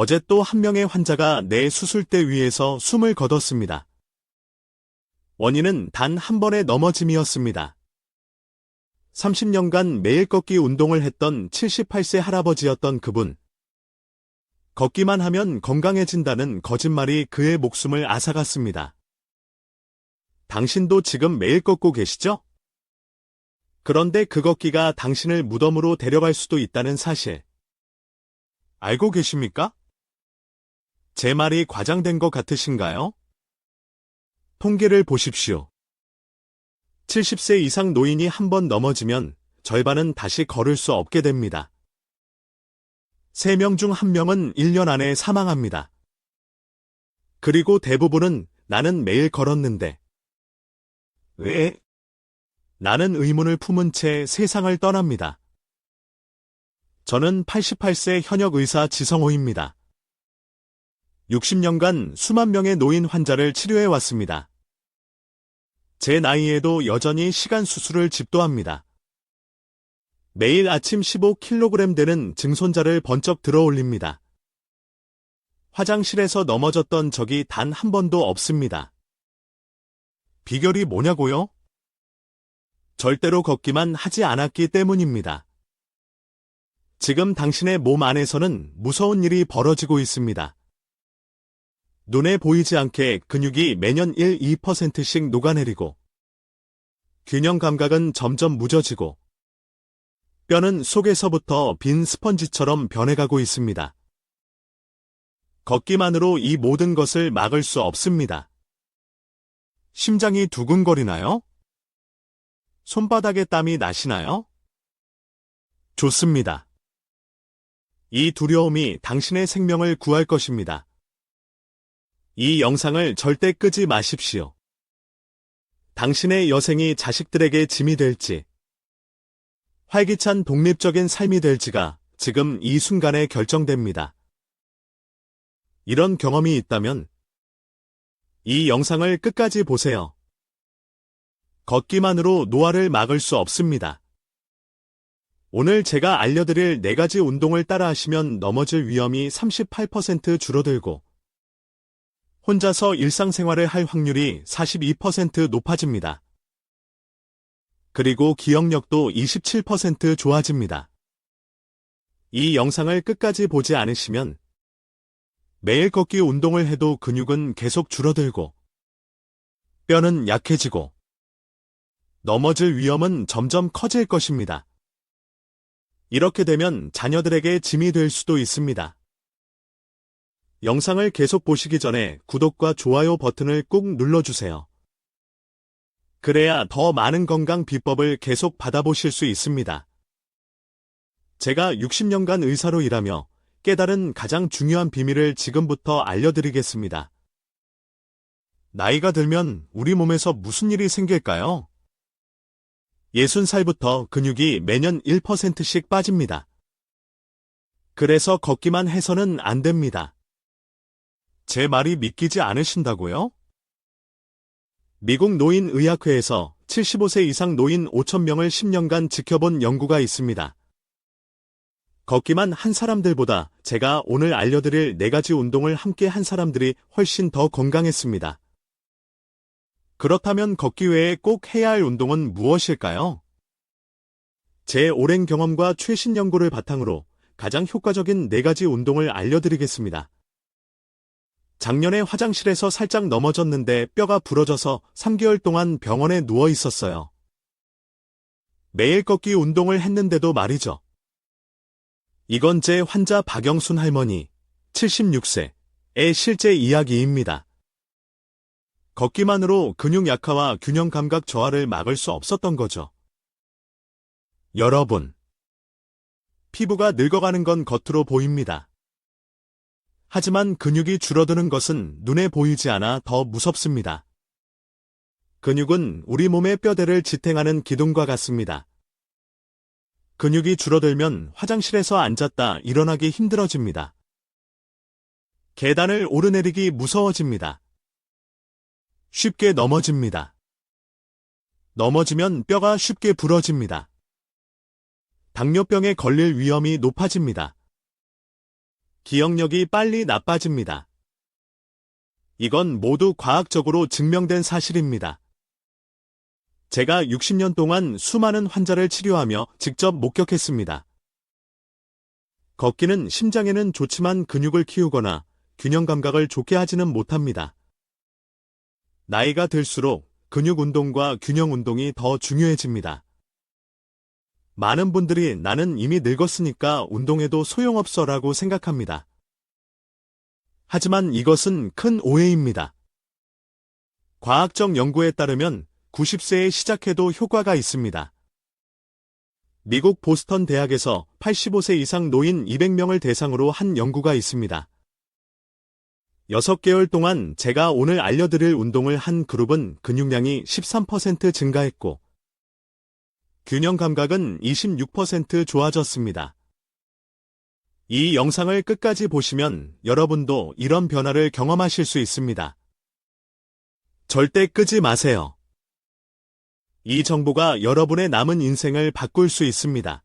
어제 또 한 명의 환자가 내 수술대 위에서 숨을 거뒀습니다. 원인은 단 한 번의 넘어짐이었습니다. 30년간 매일 걷기 운동을 했던 78세 할아버지였던 그분. 걷기만 하면 건강해진다는 거짓말이 그의 목숨을 앗아갔습니다. 당신도 지금 매일 걷고 계시죠? 그런데 그 걷기가 당신을 무덤으로 데려갈 수도 있다는 사실. 알고 계십니까? 제 말이 과장된 것 같으신가요? 통계를 보십시오. 70세 이상 노인이 한 번 넘어지면 절반은 다시 걸을 수 없게 됩니다. 3명 중 1명은 1년 안에 사망합니다. 그리고 대부분은 나는 매일 걸었는데. 왜? 나는 의문을 품은 채 세상을 떠납니다. 저는 88세 현역 의사 지성호입니다. 60년간 수만 명의 노인 환자를 치료해 왔습니다. 제 나이에도 여전히 시간 수술을 집도합니다. 매일 아침 15kg 되는 증손자를 번쩍 들어 올립니다. 화장실에서 넘어졌던 적이 단 한 번도 없습니다. 비결이 뭐냐고요? 절대로 걷기만 하지 않았기 때문입니다. 지금 당신의 몸 안에서는 무서운 일이 벌어지고 있습니다. 눈에 보이지 않게 근육이 매년 1, 2%씩 녹아내리고 균형 감각은 점점 무뎌지고 뼈는 속에서부터 빈 스펀지처럼 변해가고 있습니다. 걷기만으로 이 모든 것을 막을 수 없습니다. 심장이 두근거리나요? 손바닥에 땀이 나시나요? 좋습니다. 이 두려움이 당신의 생명을 구할 것입니다. 이 영상을 절대 끄지 마십시오. 당신의 여생이 자식들에게 짐이 될지, 활기찬 독립적인 삶이 될지가 지금 이 순간에 결정됩니다. 이런 경험이 있다면 이 영상을 끝까지 보세요. 걷기만으로 노화를 막을 수 없습니다. 오늘 제가 알려드릴 4가지 운동을 따라 하시면 넘어질 위험이 38% 줄어들고 혼자서 일상생활을 할 확률이 42% 높아집니다. 그리고 기억력도 27% 좋아집니다. 이 영상을 끝까지 보지 않으시면 매일 걷기 운동을 해도 근육은 계속 줄어들고 뼈는 약해지고 넘어질 위험은 점점 커질 것입니다. 이렇게 되면 자녀들에게 짐이 될 수도 있습니다. 영상을 계속 보시기 전에 구독과 좋아요 버튼을 꾹 눌러주세요. 그래야 더 많은 건강 비법을 계속 받아보실 수 있습니다. 제가 60년간 의사로 일하며 깨달은 가장 중요한 비밀을 지금부터 알려드리겠습니다. 나이가 들면 우리 몸에서 무슨 일이 생길까요? 60살부터 근육이 매년 1%씩 빠집니다. 그래서 걷기만 해서는 안 됩니다. 제 말이 믿기지 않으신다고요? 미국 노인의학회에서 75세 이상 노인 5천명을 10년간 지켜본 연구가 있습니다. 걷기만 한 사람들보다 제가 오늘 알려드릴 4가지 운동을 함께 한 사람들이 훨씬 더 건강했습니다. 그렇다면 걷기 외에 꼭 해야 할 운동은 무엇일까요? 제 오랜 경험과 최신 연구를 바탕으로 가장 효과적인 4가지 운동을 알려드리겠습니다. 작년에 화장실에서 살짝 넘어졌는데 뼈가 부러져서 3개월 동안 병원에 누워 있었어요. 매일 걷기 운동을 했는데도 말이죠. 이건 제 환자 박영순 할머니, 76세의 실제 이야기입니다. 걷기만으로 근육 약화와 균형 감각 저하를 막을 수 없었던 거죠. 여러분, 피부가 늙어가는 건 겉으로 보입니다. 하지만 근육이 줄어드는 것은 눈에 보이지 않아 더 무섭습니다. 근육은 우리 몸의 뼈대를 지탱하는 기둥과 같습니다. 근육이 줄어들면 화장실에서 앉았다 일어나기 힘들어집니다. 계단을 오르내리기 무서워집니다. 쉽게 넘어집니다. 넘어지면 뼈가 쉽게 부러집니다. 당뇨병에 걸릴 위험이 높아집니다. 기억력이 빨리 나빠집니다. 이건 모두 과학적으로 증명된 사실입니다. 제가 60년 동안 수많은 환자를 치료하며 직접 목격했습니다. 걷기는 심장에는 좋지만 근육을 키우거나 균형 감각을 좋게 하지는 못합니다. 나이가 들수록 근육 운동과 균형 운동이 더 중요해집니다. 많은 분들이 나는 이미 늙었으니까 운동해도 소용없어 라고 생각합니다. 하지만 이것은 큰 오해입니다. 과학적 연구에 따르면 90세에 시작해도 효과가 있습니다. 미국 보스턴 대학에서 85세 이상 노인 200명을 대상으로 한 연구가 있습니다. 6개월 동안 제가 오늘 알려드릴 운동을 한 그룹은 근육량이 13% 증가했고, 균형 감각은 26% 좋아졌습니다. 이 영상을 끝까지 보시면 여러분도 이런 변화를 경험하실 수 있습니다. 절대 끄지 마세요. 이 정보가 여러분의 남은 인생을 바꿀 수 있습니다.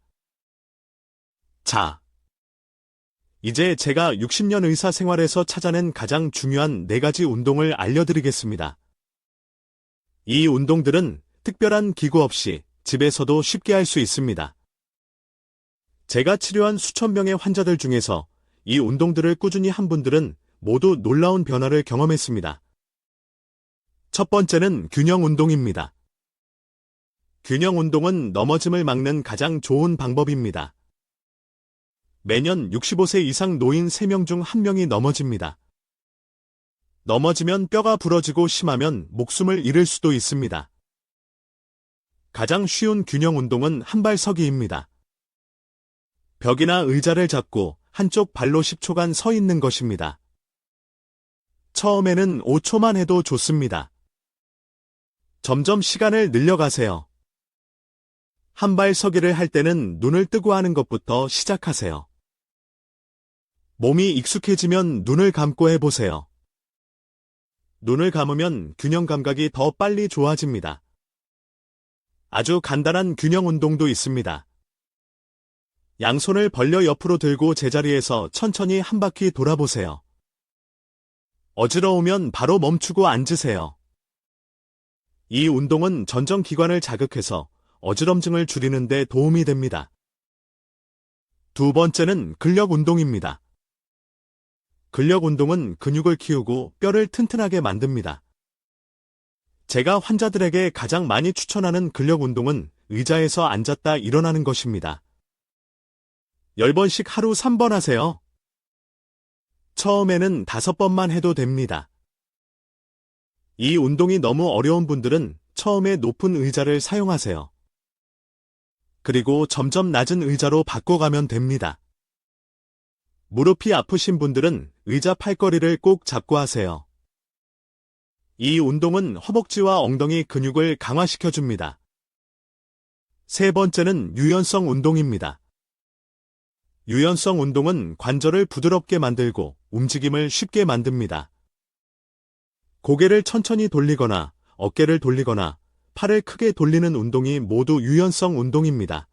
자, 이제 제가 60년 의사 생활에서 찾아낸 가장 중요한 네 가지 운동을 알려드리겠습니다. 이 운동들은 특별한 기구 없이 집에서도 쉽게 할 수 있습니다. 제가 치료한 수천 명의 환자들 중에서 이 운동들을 꾸준히 한 분들은 모두 놀라운 변화를 경험했습니다. 첫 번째는 균형 운동입니다. 균형 운동은 넘어짐을 막는 가장 좋은 방법입니다. 매년 65세 이상 노인 3명 중 1명이 넘어집니다. 넘어지면 뼈가 부러지고 심하면 목숨을 잃을 수도 있습니다. 가장 쉬운 균형 운동은 한발서기입니다. 벽이나 의자를 잡고 한쪽 발로 10초간 서 있는 것입니다. 처음에는 5초만 해도 좋습니다. 점점 시간을 늘려가세요. 한발 서기를 할 때는 눈을 뜨고 하는 것부터 시작하세요. 몸이 익숙해지면 눈을 감고 해보세요. 눈을 감으면 균형 감각이 더 빨리 좋아집니다. 아주 간단한 균형 운동도 있습니다. 양손을 벌려 옆으로 들고 제자리에서 천천히 한 바퀴 돌아보세요. 어지러우면 바로 멈추고 앉으세요. 이 운동은 전정기관을 자극해서 어지럼증을 줄이는 데 도움이 됩니다. 두 번째는 근력 운동입니다. 근력 운동은 근육을 키우고 뼈를 튼튼하게 만듭니다. 제가 환자들에게 가장 많이 추천하는 근력 운동은 의자에서 앉았다 일어나는 것입니다. 10번씩 하루 3번 하세요. 처음에는 5번만 해도 됩니다. 이 운동이 너무 어려운 분들은 처음에 높은 의자를 사용하세요. 그리고 점점 낮은 의자로 바꿔가면 됩니다. 무릎이 아프신 분들은 의자 팔걸이를 꼭 잡고 하세요. 이 운동은 허벅지와 엉덩이 근육을 강화시켜줍니다. 세 번째는 유연성 운동입니다. 유연성 운동은 관절을 부드럽게 만들고 움직임을 쉽게 만듭니다. 고개를 천천히 돌리거나 어깨를 돌리거나 팔을 크게 돌리는 운동이 모두 유연성 운동입니다.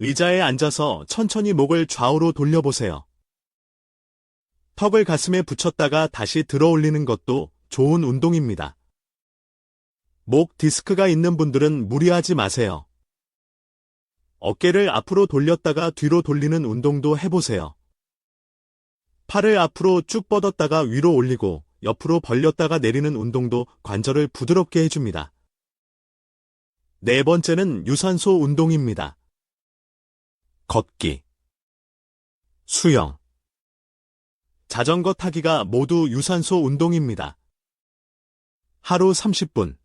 의자에 앉아서 천천히 목을 좌우로 돌려보세요. 턱을 가슴에 붙였다가 다시 들어 올리는 것도 좋은 운동입니다. 목 디스크가 있는 분들은 무리하지 마세요. 어깨를 앞으로 돌렸다가 뒤로 돌리는 운동도 해보세요. 팔을 앞으로 쭉 뻗었다가 위로 올리고 옆으로 벌렸다가 내리는 운동도 관절을 부드럽게 해줍니다. 네 번째는 유산소 운동입니다. 걷기, 수영, 자전거 타기가 모두 유산소 운동입니다. 하루 30분,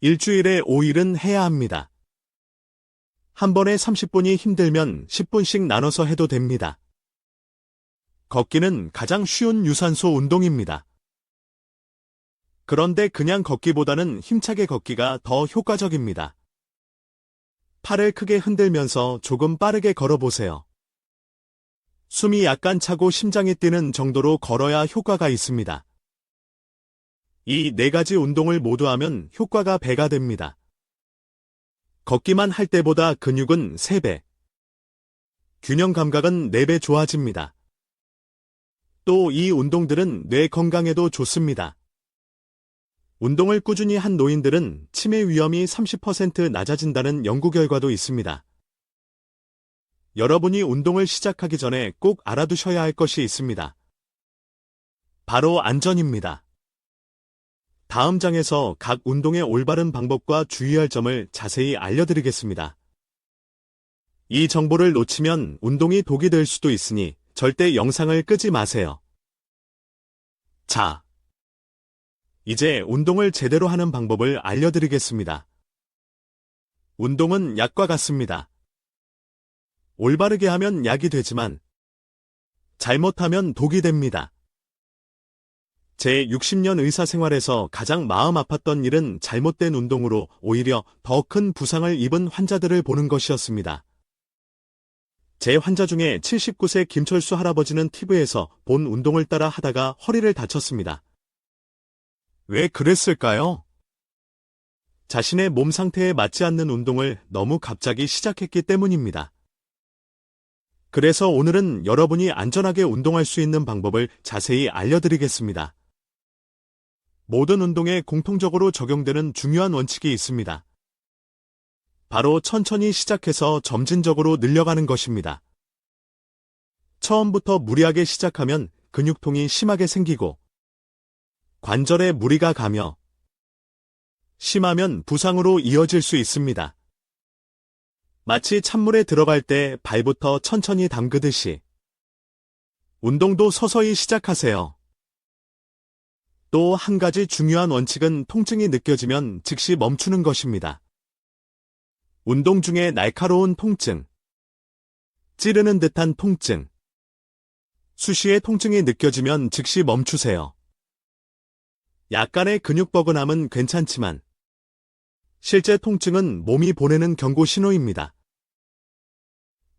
일주일에 5일은 해야 합니다. 한 번에 30분이 힘들면 10분씩 나눠서 해도 됩니다. 걷기는 가장 쉬운 유산소 운동입니다. 그런데 그냥 걷기보다는 힘차게 걷기가 더 효과적입니다. 팔을 크게 흔들면서 조금 빠르게 걸어보세요. 숨이 약간 차고 심장이 뛰는 정도로 걸어야 효과가 있습니다. 이 네 가지 운동을 모두 하면 효과가 배가 됩니다. 걷기만 할 때보다 근육은 3배, 균형 감각은 4배 좋아집니다. 또 이 운동들은 뇌 건강에도 좋습니다. 운동을 꾸준히 한 노인들은 치매 위험이 30% 낮아진다는 연구 결과도 있습니다. 여러분이 운동을 시작하기 전에 꼭 알아두셔야 할 것이 있습니다. 바로 안전입니다. 다음 장에서 각 운동의 올바른 방법과 주의할 점을 자세히 알려드리겠습니다. 이 정보를 놓치면 운동이 독이 될 수도 있으니 절대 영상을 끄지 마세요. 자, 이제 운동을 제대로 하는 방법을 알려드리겠습니다. 운동은 약과 같습니다. 올바르게 하면 약이 되지만 잘못하면 독이 됩니다. 제 60년 의사 생활에서 가장 마음 아팠던 일은 잘못된 운동으로 오히려 더 큰 부상을 입은 환자들을 보는 것이었습니다. 제 환자 중에 79세 김철수 할아버지는 TV에서 본 운동을 따라 하다가 허리를 다쳤습니다. 왜 그랬을까요? 자신의 몸 상태에 맞지 않는 운동을 너무 갑자기 시작했기 때문입니다. 그래서 오늘은 여러분이 안전하게 운동할 수 있는 방법을 자세히 알려드리겠습니다. 모든 운동에 공통적으로 적용되는 중요한 원칙이 있습니다. 바로 천천히 시작해서 점진적으로 늘려가는 것입니다. 처음부터 무리하게 시작하면 근육통이 심하게 생기고 관절에 무리가 가며 심하면 부상으로 이어질 수 있습니다. 마치 찬물에 들어갈 때 발부터 천천히 담그듯이 운동도 서서히 시작하세요. 또 한 가지 중요한 원칙은 통증이 느껴지면 즉시 멈추는 것입니다. 운동 중에 날카로운 통증, 찌르는 듯한 통증, 수시에 통증이 느껴지면 즉시 멈추세요. 약간의 근육 뻐근함은 괜찮지만 실제 통증은 몸이 보내는 경고 신호입니다.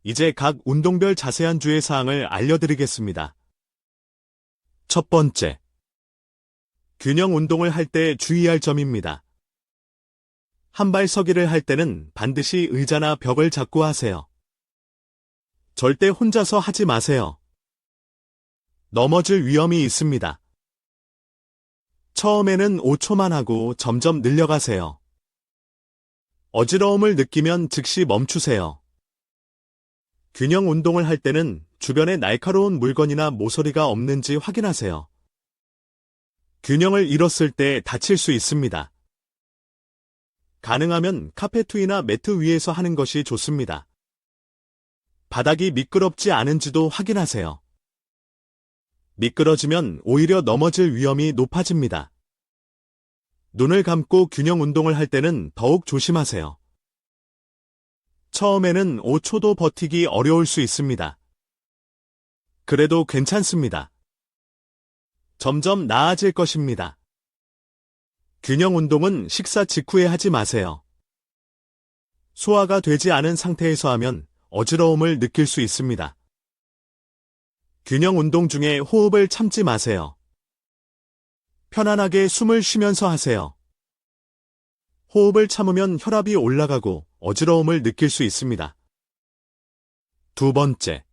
이제 각 운동별 자세한 주의 사항을 알려드리겠습니다. 첫 번째, 균형 운동을 할 때 주의할 점입니다. 한발 서기를 할 때는 반드시 의자나 벽을 잡고 하세요. 절대 혼자서 하지 마세요. 넘어질 위험이 있습니다. 처음에는 5초만 하고 점점 늘려가세요. 어지러움을 느끼면 즉시 멈추세요. 균형 운동을 할 때는 주변에 날카로운 물건이나 모서리가 없는지 확인하세요. 균형을 잃었을 때 다칠 수 있습니다. 가능하면 카페트 위나 매트 위에서 하는 것이 좋습니다. 바닥이 미끄럽지 않은지도 확인하세요. 미끄러지면 오히려 넘어질 위험이 높아집니다. 눈을 감고 균형 운동을 할 때는 더욱 조심하세요. 처음에는 5초도 버티기 어려울 수 있습니다. 그래도 괜찮습니다. 점점 나아질 것입니다. 균형 운동은 식사 직후에 하지 마세요. 소화가 되지 않은 상태에서 하면 어지러움을 느낄 수 있습니다. 균형 운동 중에 호흡을 참지 마세요. 편안하게 숨을 쉬면서 하세요. 호흡을 참으면 혈압이 올라가고 어지러움을 느낄 수 있습니다. 두 번째.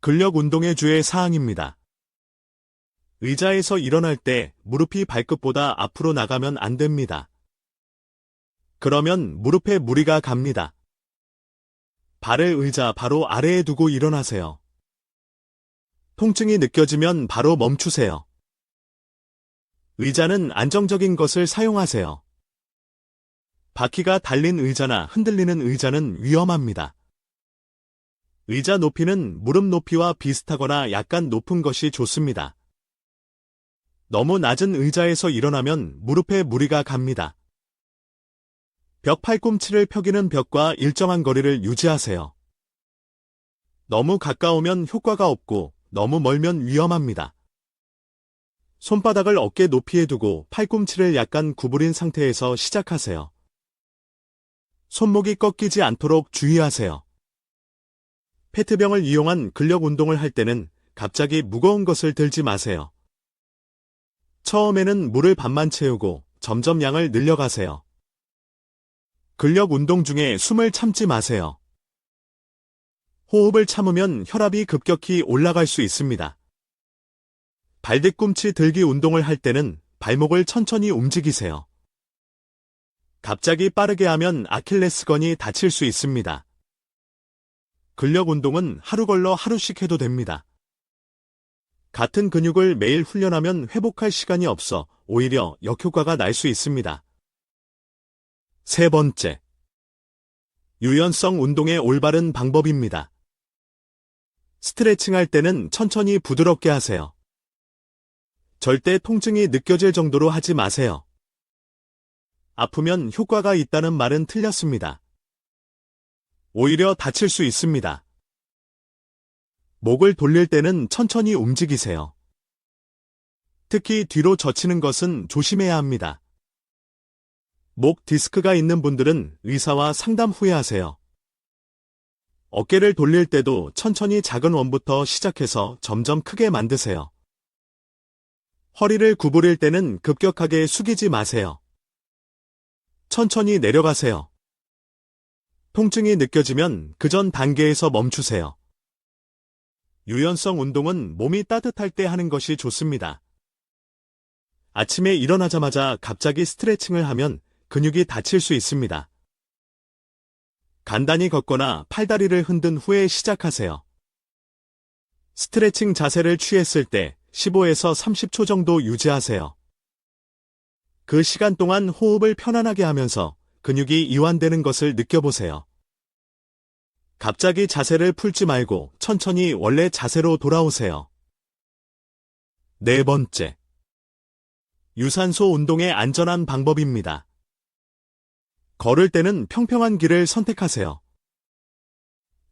근력 운동의 주의 사항입니다. 의자에서 일어날 때 무릎이 발끝보다 앞으로 나가면 안 됩니다. 그러면 무릎에 무리가 갑니다. 발을 의자 바로 아래에 두고 일어나세요. 통증이 느껴지면 바로 멈추세요. 의자는 안정적인 것을 사용하세요. 바퀴가 달린 의자나 흔들리는 의자는 위험합니다. 의자 높이는 무릎 높이와 비슷하거나 약간 높은 것이 좋습니다. 너무 낮은 의자에서 일어나면 무릎에 무리가 갑니다. 벽 팔꿈치를 펴기는 벽과 일정한 거리를 유지하세요. 너무 가까우면 효과가 없고 너무 멀면 위험합니다. 손바닥을 어깨 높이에 두고 팔꿈치를 약간 구부린 상태에서 시작하세요. 손목이 꺾이지 않도록 주의하세요. 페트병을 이용한 근력 운동을 할 때는 갑자기 무거운 것을 들지 마세요. 처음에는 물을 반만 채우고 점점 양을 늘려가세요. 근력 운동 중에 숨을 참지 마세요. 호흡을 참으면 혈압이 급격히 올라갈 수 있습니다. 발뒤꿈치 들기 운동을 할 때는 발목을 천천히 움직이세요. 갑자기 빠르게 하면 아킬레스건이 다칠 수 있습니다. 근력 운동은 하루 걸러 하루씩 해도 됩니다. 같은 근육을 매일 훈련하면 회복할 시간이 없어 오히려 역효과가 날 수 있습니다. 세 번째. 유연성 운동의 올바른 방법입니다. 스트레칭 할 때는 천천히 부드럽게 하세요. 절대 통증이 느껴질 정도로 하지 마세요. 아프면 효과가 있다는 말은 틀렸습니다. 오히려 다칠 수 있습니다. 목을 돌릴 때는 천천히 움직이세요. 특히 뒤로 젖히는 것은 조심해야 합니다. 목 디스크가 있는 분들은 의사와 상담 후에 하세요. 어깨를 돌릴 때도 천천히 작은 원부터 시작해서 점점 크게 만드세요. 허리를 구부릴 때는 급격하게 숙이지 마세요. 천천히 내려가세요. 통증이 느껴지면 그 전 단계에서 멈추세요. 유연성 운동은 몸이 따뜻할 때 하는 것이 좋습니다. 아침에 일어나자마자 갑자기 스트레칭을 하면 근육이 다칠 수 있습니다. 간단히 걷거나 팔다리를 흔든 후에 시작하세요. 스트레칭 자세를 취했을 때 15에서 30초 정도 유지하세요. 그 시간 동안 호흡을 편안하게 하면서 근육이 이완되는 것을 느껴보세요. 갑자기 자세를 풀지 말고 천천히 원래 자세로 돌아오세요. 네 번째. 유산소 운동의 안전한 방법입니다. 걸을 때는 평평한 길을 선택하세요.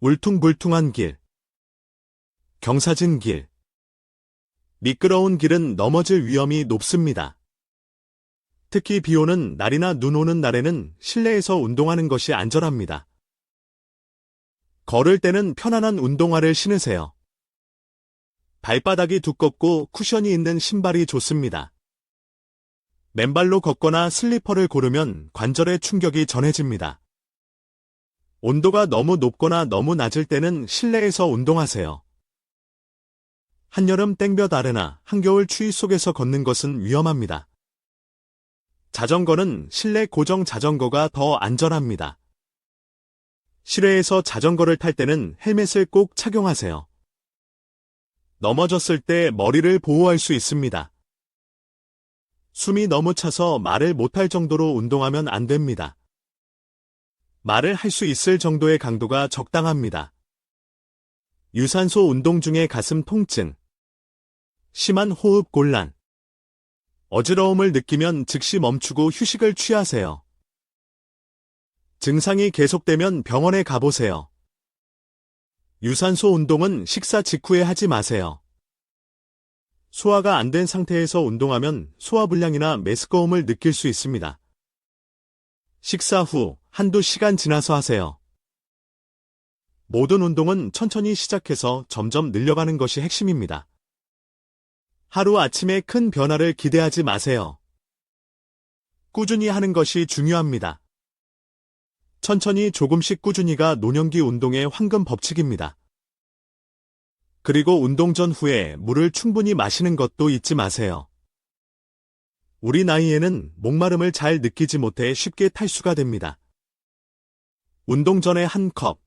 울퉁불퉁한 길, 경사진 길, 미끄러운 길은 넘어질 위험이 높습니다. 특히 비 오는 날이나 눈 오는 날에는 실내에서 운동하는 것이 안전합니다. 걸을 때는 편안한 운동화를 신으세요. 발바닥이 두껍고 쿠션이 있는 신발이 좋습니다. 맨발로 걷거나 슬리퍼를 고르면 관절에 충격이 전해집니다. 온도가 너무 높거나 너무 낮을 때는 실내에서 운동하세요. 한여름 땡볕 아래나 한겨울 추위 속에서 걷는 것은 위험합니다. 자전거는 실내 고정 자전거가 더 안전합니다. 실외에서 자전거를 탈 때는 헬멧을 꼭 착용하세요. 넘어졌을 때 머리를 보호할 수 있습니다. 숨이 너무 차서 말을 못할 정도로 운동하면 안 됩니다. 말을 할 수 있을 정도의 강도가 적당합니다. 유산소 운동 중에 가슴 통증, 심한 호흡 곤란, 어지러움을 느끼면 즉시 멈추고 휴식을 취하세요. 증상이 계속되면 병원에 가보세요. 유산소 운동은 식사 직후에 하지 마세요. 소화가 안 된 상태에서 운동하면 소화불량이나 메스꺼움을 느낄 수 있습니다. 식사 후 한두 시간 지나서 하세요. 모든 운동은 천천히 시작해서 점점 늘려가는 것이 핵심입니다. 하루 아침에 큰 변화를 기대하지 마세요. 꾸준히 하는 것이 중요합니다. 천천히 조금씩 꾸준히가 노년기 운동의 황금 법칙입니다. 그리고 운동 전 후에 물을 충분히 마시는 것도 잊지 마세요. 우리 나이에는 목마름을 잘 느끼지 못해 쉽게 탈수가 됩니다. 운동 전에 한 컵,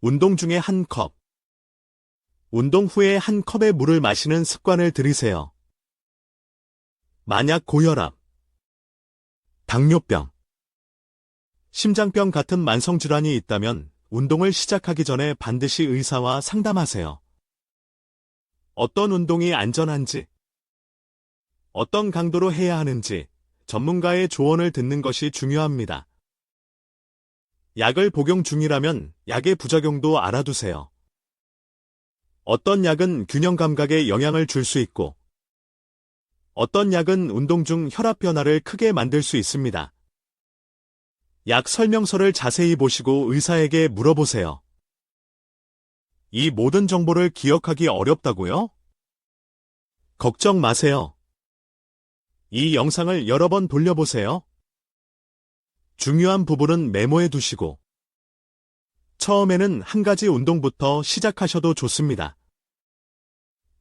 운동 중에 한 컵, 운동 후에 한 컵의 물을 마시는 습관을 들이세요. 만약 고혈압, 당뇨병, 심장병 같은 만성질환이 있다면 운동을 시작하기 전에 반드시 의사와 상담하세요. 어떤 운동이 안전한지, 어떤 강도로 해야 하는지 전문가의 조언을 듣는 것이 중요합니다. 약을 복용 중이라면 약의 부작용도 알아두세요. 어떤 약은 균형 감각에 영향을 줄 수 있고 어떤 약은 운동 중 혈압 변화를 크게 만들 수 있습니다. 약 설명서를 자세히 보시고 의사에게 물어보세요. 이 모든 정보를 기억하기 어렵다고요? 걱정 마세요. 이 영상을 여러 번 돌려보세요. 중요한 부분은 메모해 두시고 처음에는 한 가지 운동부터 시작하셔도 좋습니다.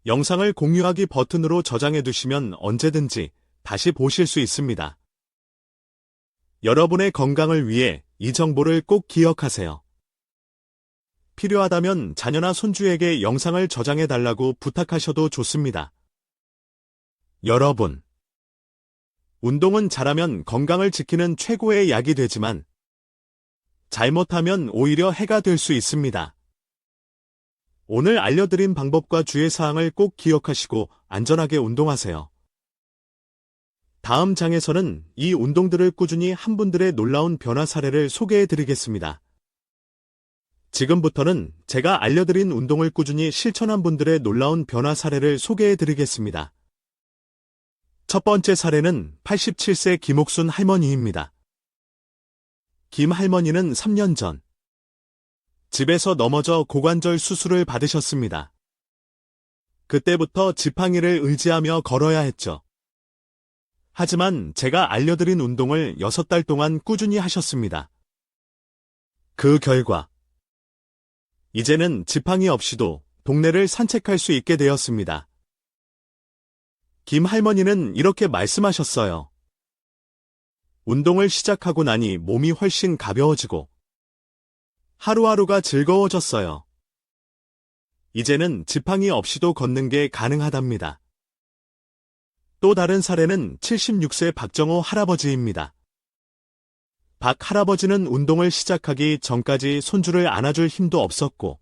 영상을 공유하기 버튼으로 저장해 두시면 언제든지 다시 보실 수 있습니다. 여러분의 건강을 위해 이 정보를 꼭 기억하세요. 필요하다면 자녀나 손주에게 영상을 저장해 달라고 부탁하셔도 좋습니다. 여러분, 운동은 잘하면 건강을 지키는 최고의 약이 되지만 잘못하면 오히려 해가 될 수 있습니다. 오늘 알려드린 방법과 주의사항을 꼭 기억하시고 안전하게 운동하세요. 다음 장에서는 이 운동들을 꾸준히 한 분들의 놀라운 변화 사례를 소개해 드리겠습니다. 지금부터는 제가 알려드린 운동을 꾸준히 실천한 분들의 놀라운 변화 사례를 소개해 드리겠습니다. 첫 번째 사례는 87세 김옥순 할머니입니다. 김 할머니는 3년 전 집에서 넘어져 고관절 수술을 받으셨습니다. 그때부터 지팡이를 의지하며 걸어야 했죠. 하지만 제가 알려드린 운동을 6달 동안 꾸준히 하셨습니다. 그 결과 이제는 지팡이 없이도 동네를 산책할 수 있게 되었습니다. 김 할머니는 이렇게 말씀하셨어요. 운동을 시작하고 나니 몸이 훨씬 가벼워지고 하루하루가 즐거워졌어요. 이제는 지팡이 없이도 걷는 게 가능하답니다. 또 다른 사례는 76세 박정호 할아버지입니다. 박 할아버지는 운동을 시작하기 전까지 손주를 안아줄 힘도 없었고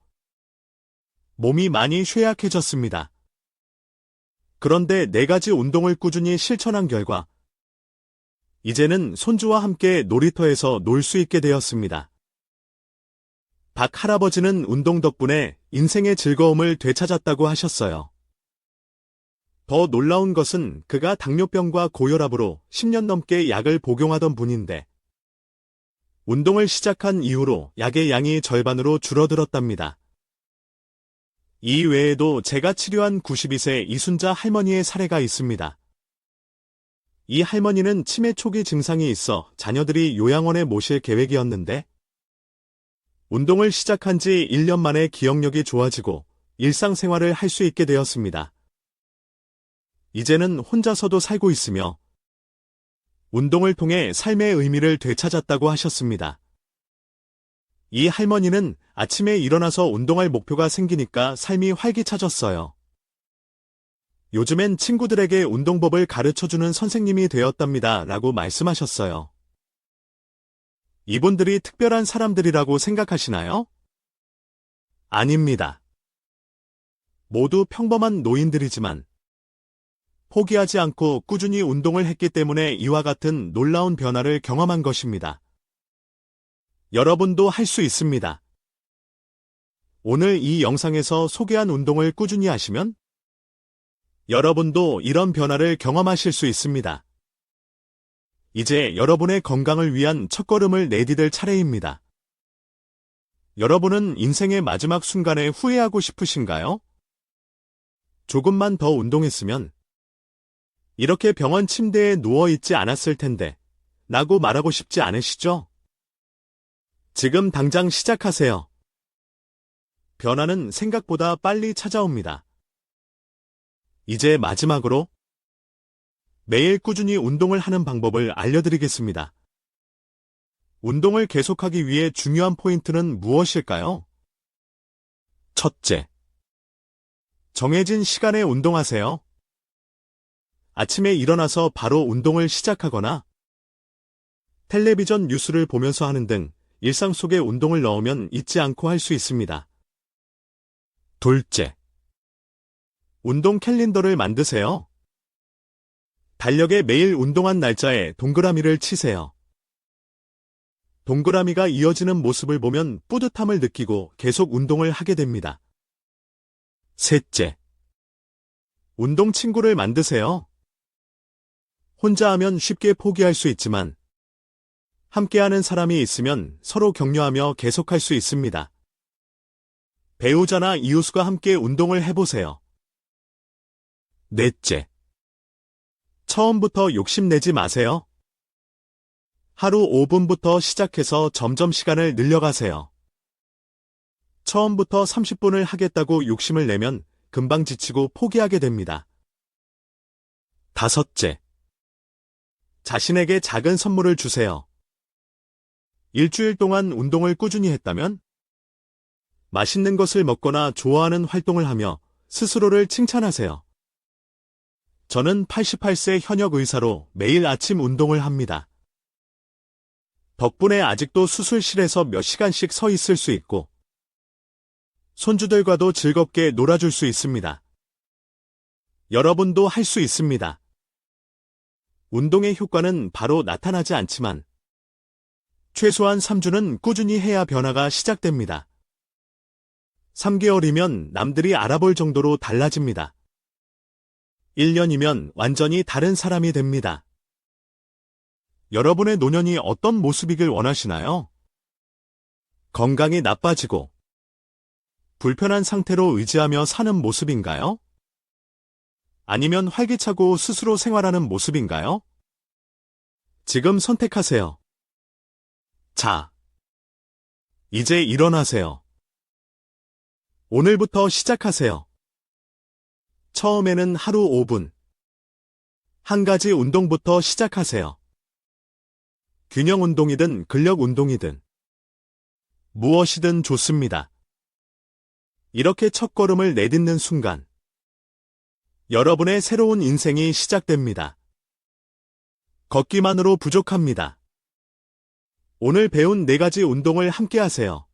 몸이 많이 쇠약해졌습니다. 그런데 네 가지 운동을 꾸준히 실천한 결과 이제는 손주와 함께 놀이터에서 놀 수 있게 되었습니다. 박 할아버지는 운동 덕분에 인생의 즐거움을 되찾았다고 하셨어요. 더 놀라운 것은 그가 당뇨병과 고혈압으로 10년 넘게 약을 복용하던 분인데 운동을 시작한 이후로 약의 양이 절반으로 줄어들었답니다. 이 외에도 제가 치료한 92세 이순자 할머니의 사례가 있습니다. 이 할머니는 치매 초기 증상이 있어 자녀들이 요양원에 모실 계획이었는데 운동을 시작한 지 1년 만에 기억력이 좋아지고 일상생활을 할 수 있게 되었습니다. 이제는 혼자서도 살고 있으며 운동을 통해 삶의 의미를 되찾았다고 하셨습니다. 이 할머니는 아침에 일어나서 운동할 목표가 생기니까 삶이 활기차졌어요. 요즘엔 친구들에게 운동법을 가르쳐주는 선생님이 되었답니다. 라고 말씀하셨어요. 이분들이 특별한 사람들이라고 생각하시나요? 아닙니다. 모두 평범한 노인들이지만 포기하지 않고 꾸준히 운동을 했기 때문에 이와 같은 놀라운 변화를 경험한 것입니다. 여러분도 할 수 있습니다. 오늘 이 영상에서 소개한 운동을 꾸준히 하시면 여러분도 이런 변화를 경험하실 수 있습니다. 이제 여러분의 건강을 위한 첫걸음을 내디딜 차례입니다. 여러분은 인생의 마지막 순간에 후회하고 싶으신가요? 조금만 더 운동했으면 이렇게 병원 침대에 누워있지 않았을 텐데 라고 말하고 싶지 않으시죠? 지금 당장 시작하세요. 변화는 생각보다 빨리 찾아옵니다. 이제 마지막으로 매일 꾸준히 운동을 하는 방법을 알려드리겠습니다. 운동을 계속하기 위해 중요한 포인트는 무엇일까요? 첫째, 정해진 시간에 운동하세요. 아침에 일어나서 바로 운동을 시작하거나 텔레비전 뉴스를 보면서 하는 등 일상 속에 운동을 넣으면 잊지 않고 할 수 있습니다. 둘째, 운동 캘린더를 만드세요. 달력에 매일 운동한 날짜에 동그라미를 치세요. 동그라미가 이어지는 모습을 보면 뿌듯함을 느끼고 계속 운동을 하게 됩니다. 셋째. 운동 친구를 만드세요. 혼자 하면 쉽게 포기할 수 있지만 함께하는 사람이 있으면 서로 격려하며 계속할 수 있습니다. 배우자나 이웃과 함께 운동을 해보세요. 넷째. 처음부터 욕심내지 마세요. 하루 5분부터 시작해서 점점 시간을 늘려가세요. 처음부터 30분을 하겠다고 욕심을 내면 금방 지치고 포기하게 됩니다. 다섯째. 자신에게 작은 선물을 주세요. 일주일 동안 운동을 꾸준히 했다면 맛있는 것을 먹거나 좋아하는 활동을 하며 스스로를 칭찬하세요. 저는 88세 현역 의사로 매일 아침 운동을 합니다. 덕분에 아직도 수술실에서 몇 시간씩 서 있을 수 있고, 손주들과도 즐겁게 놀아줄 수 있습니다. 여러분도 할 수 있습니다. 운동의 효과는 바로 나타나지 않지만, 최소한 3주는 꾸준히 해야 변화가 시작됩니다. 3개월이면 남들이 알아볼 정도로 달라집니다. 1년이면 완전히 다른 사람이 됩니다. 여러분의 노년이 어떤 모습이길 원하시나요? 건강이 나빠지고 불편한 상태로 의지하며 사는 모습인가요? 아니면 활기차고 스스로 생활하는 모습인가요? 지금 선택하세요. 자, 이제 일어나세요. 오늘부터 시작하세요. 처음에는 하루 5분. 한 가지 운동부터 시작하세요. 균형 운동이든 근력 운동이든 무엇이든 좋습니다. 이렇게 첫 걸음을 내딛는 순간 여러분의 새로운 인생이 시작됩니다. 걷기만으로 부족합니다. 오늘 배운 네 가지 운동을 함께 하세요.